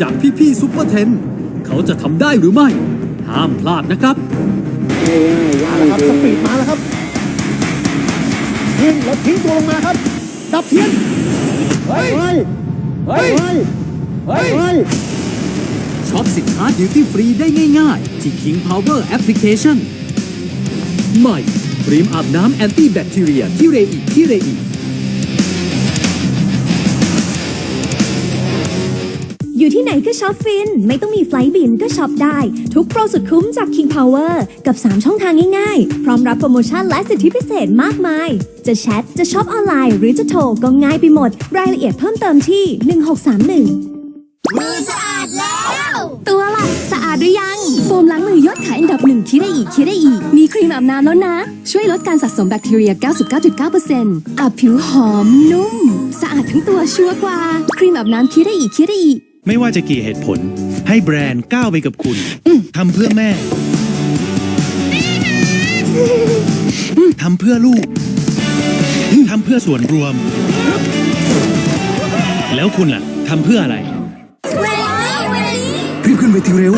จากพี่ๆซุปเปอร์เทน เขาจะทำได้หรือไม่ ห้ามพลาดนะครับมาแล้วครับสปีดมาแล้วครับยิงแล้วทิ้งตัวลงมาครับ ดับเทียน เฮ้ย เฮ้ย เฮ้ย เฮ้ยช็อปสินค้าดิวตี้ฟรีได้ง่ายๆ ที่ King Power Application ใหม่ครีมอาบน้ำแอนตี้แบคทีเรียที่เรอีที่เรอี อยู่ที่ไหนก็ช็อปฟิน ไม่ต้องมีไฟลท์บินก็ช็อปได้ ทุกโปรสุดคุ้มจาก King Power กับ 3 ช่องทางง่ายๆ พร้อมรับโปรโมชั่นและสิทธิพิเศษมากมาย จะแชท จะช็อปออนไลน์ หรือจะโทรก็ง่ายไปหมด รายละเอียดเพิ่มเติมที่ 1631 มือสะอาดแล้ว ตัวล่ะสะอาดหรือยัง โฟมล้างมือยอดขายอันดับหนึ่งคิดได้อีกคิดได้อีก มีครีมอาบน้ำแล้วนะ ช่วยลดการสะสมแบคทีเรีย 99.9%อาบผิวหอมนุ่ม สะอาดทั้งตัวชัวร์กว่า ครีมอาบน้ำคิดได้อีกคิดได้อีก ไม่ว่าจะกี่เหตุผล ให้แบรนด์ก้าวไปกับคุณทำเพื่อแม่ ทำเพื่อลูก ทำเพื่อส่วนรวม แล้วคุณล่ะทำเพื่ออะไรเวลี่เวลี่รีบขึ้นเวทีเร็ว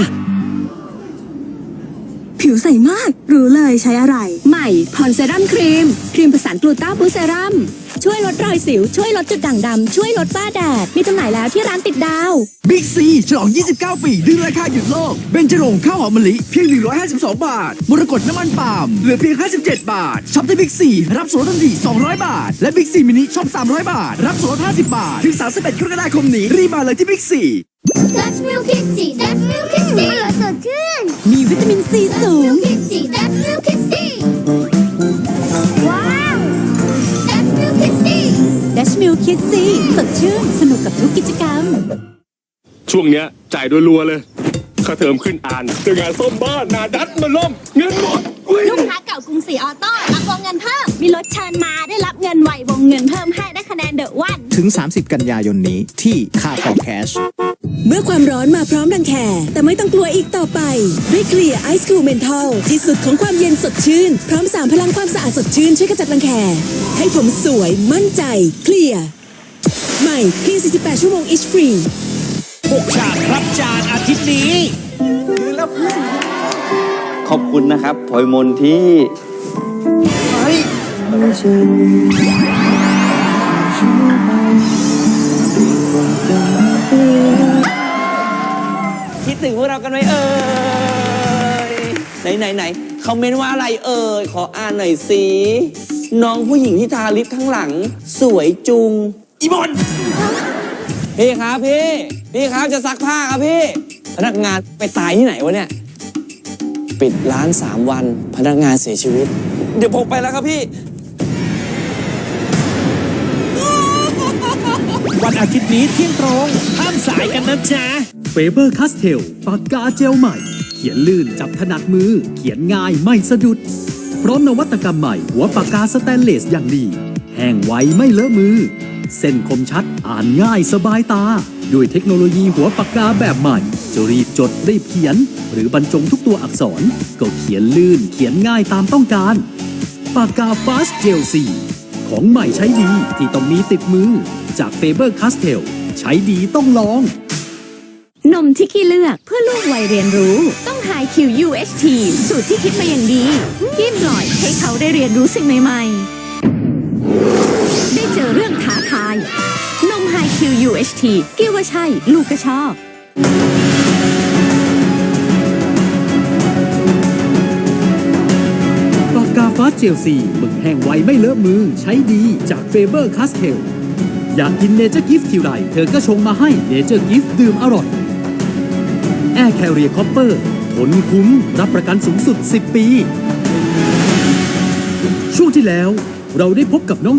ผิวใสมาก รู้เลยใช้อะไร ใหม่พอนเซรั่มครีม ครีมประสานกลูต้าบูเซรั่ม ช่วยลดรอยสิว ช่วยลดจุดด่างดำ ช่วยลดฝ้าแดด มีจำหน่ายแล้วที่ร้านติดดาว บิ๊กซีฉลอง 29 ปีดึงราคาหยุดโลก เบนจรงข้าวหอมมะลิ เพียง 152 บาท มรกตน้ำมันปาล์มเหลือเพียง 57 บาท ช็อปที่บิ๊กซีรับส่วนลดทันที200 บาท และบิ๊กซีมินิช็อป 300 บาท รับส่วนลด50 บาท ถึง 31กรกฎาคมนี้ รีบมาเลยที่บิ๊กซีดัชมิลคิดซี่ดัชมิลคิดซี่สดชื่น มีวิตามินซีสูง มิลคิดซีสดชื่นสนุกกับทุกกิจกรรม ช่วงเนี้ยจ่ายรัวๆเลย ค่าเทอมขึ้นอ่านเจองานซ่อมบ้านนาดัดมาล่ม เงินหมดอุ๊ยลูกค้าเก่ากรุงศรีออโต้รับวงเงินเพิ่มมีรถเชิญมาได้รับเงินไววงเงินเพิ่มให้ได้คะแนนเดอะวัน ถึง 30 กันยายนนี้ที่ค่าฟอร์แคชเมื่อความร้อนมาพร้อมรังแคแต่ไม่ต้องกลัวอีกต่อไป ด้วยเคลียร์ไอซ์คูลเมนทัลที่สุดของความเย็นสดชื่น พร้อมสามพลังความสะอาดสดชื่นช่วยขจัดรังแคให้ผมสวยมั่นใจเคลียร์ใหม่เคลียร์48 ชั่วโมง itch free 6ฉากครับจานอาทิตย์นี้ขอบคุณนะครับพลอยมนที่ คิดถึงพวกเรากันไหมเอ่ยไหนไหนไหนเขาเมนว่าอะไรเอ่ยขออ่านหน่อยสิน้องผู้หญิงที่ทาลิปข้างหลัง สวยจุงอีบอนพี่ครับพี่พี่ครับจะซักผ้าครับพี่ พนักงานไปตายที่ไหนวะเนี่ย ปิดร้าน 3 วัน พนักงานเสียชีวิต เดี๋ยวผมไปแล้วครับพี่ วันอาทิตย์นี้เที่ยงตรงห้ามสายกันนะจ๊ะเฟเบอร์คาสเทลปากกาเจลใหม่ เขียนลื่นจับถนัดมือ เขียนง่ายไม่สะดุด พร้อมนวัตกรรมใหม่ หัวปากกาสแตนเลสอย่างดี แห้งไวไม่เลอะมือ เส้นคมชัดอ่านง่ายสบายตา ด้วยเทคโนโลยีหัวปากกาแบบใหม่จะรีบจดรีบเขียน หรือบรรจงทุกตัวอักษร ก็เขียนลื่นเขียนง่ายตามต้องการ ปากกา Fast Gel 4ของใหม่ใช้ดีที่ต้องมีติดมือ จาก Faber Castell ใช้ดีต้องลอง นมที่ขี้เลือกเพื่อลูกวัยเรียนรู้ต้อง High Q UHT สูตรที่คิดมาอย่างดีกินบ่อยให้เขาได้เรียนรู้สิ่งใหม่ๆ ได้เจอเรื่องท้าทาย นม High Q UHT กิ้วว่าใช่ ลูกก็ชอบปากกาฟ้าเจลซีหมึกแห้งไวไม่เลอะมือ ใช้ดีจากเฟเบอร์คาสเทล อยากกินเนเจอร์กิฟต์ทีไรเธอก็ชงมาให้เนเจอร์กิฟต์ดื่มอร่อยแอร์แคลเรียคอปเปอร์ทนคุ้มรับประกันสูงสุด 10 ปี ช่วงที่แล้วเราได้พบกับน้อง